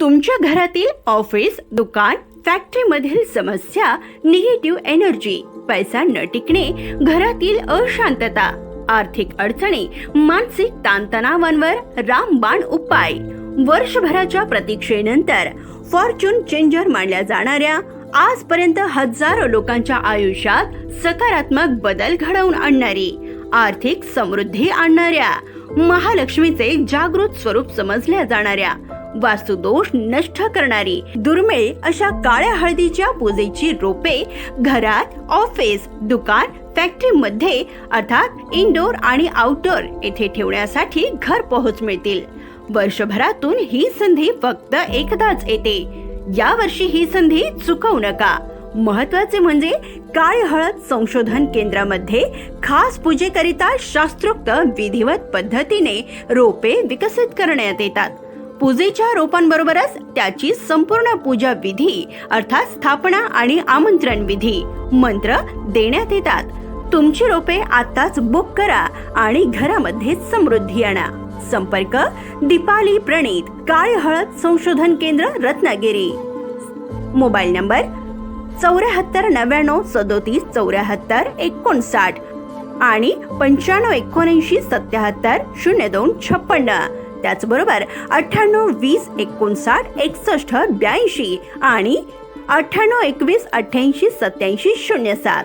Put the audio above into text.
तुमच्या घरातील ऑफिस दुकान फॅक्टरीमधील समस्या निगेटिव्ह एनर्जी पैसा न टिकणे घरातील अशांतता आर्थिक अडचणी मानसिक ताणतणावांवर रामबाण उपाय. वर्षभराच्या प्रतीक्षेनंतर फॉर्च्यून चेंजर मानल्या जाणाऱ्या आजपर्यंत हजारो लोकांच्या आयुष्यात सकारात्मक बदल घडवून आणणारी आर्थिक समृद्धी आणणाऱ्या महालक्ष्मीचे जागृत स्वरूप समजल्या जाणाऱ्या वास्तुदोष नष्ट करणारी दुर्मिळ अशा काळ्या हळदीच्या पूजेची रोपे घरात ऑफिस दुकान फॅक्टरीमध्ये अर्थात इनडोर आणि आउटडोर येथे ठेवण्यासाठी घर पोहोच मिळतील. वर्षभरातून ही संधी फक्त एकदाच येते. या वर्षी ही संधी चुकवू नका. महत्त्वाचे म्हणजे काळे हळद संशोधन केंद्रामध्ये खास पूजेकरिता शास्त्रोक्त विधिवत पद्धतीने रोपे विकसित करण्यात येतात. पूजेच्या रोपांबरोबरच त्याची संपूर्ण पूजा विधी अर्थात स्थापना आणि आमंत्रण विधी. मंत्र देण्यात येतात. तुमची रोपे आताच बुक करा आणि घरामध्ये समृद्धी आणा. संपर्क दीपाली प्रणित काळ हळद संशोधन केंद्र रत्नागिरी. मोबाईल नंबर चौऱ्याहत्तर नव्याण्णव सदोतीस चौऱ्याहत्तर एकोणसाठ आणि पंच्याण्णव एकोणऐंशी सत्याहत्तर शून्य दोन छप्पन्न. त्याचबरोबर अठ्ठ्याण्णव वीस एकोणसाठ एकसष्ट ब्याऐंशी आणि अठ्ठ्याण्णव एकवीस अठ्ठ्याऐंशी सत्याऐंशी शून्य सात.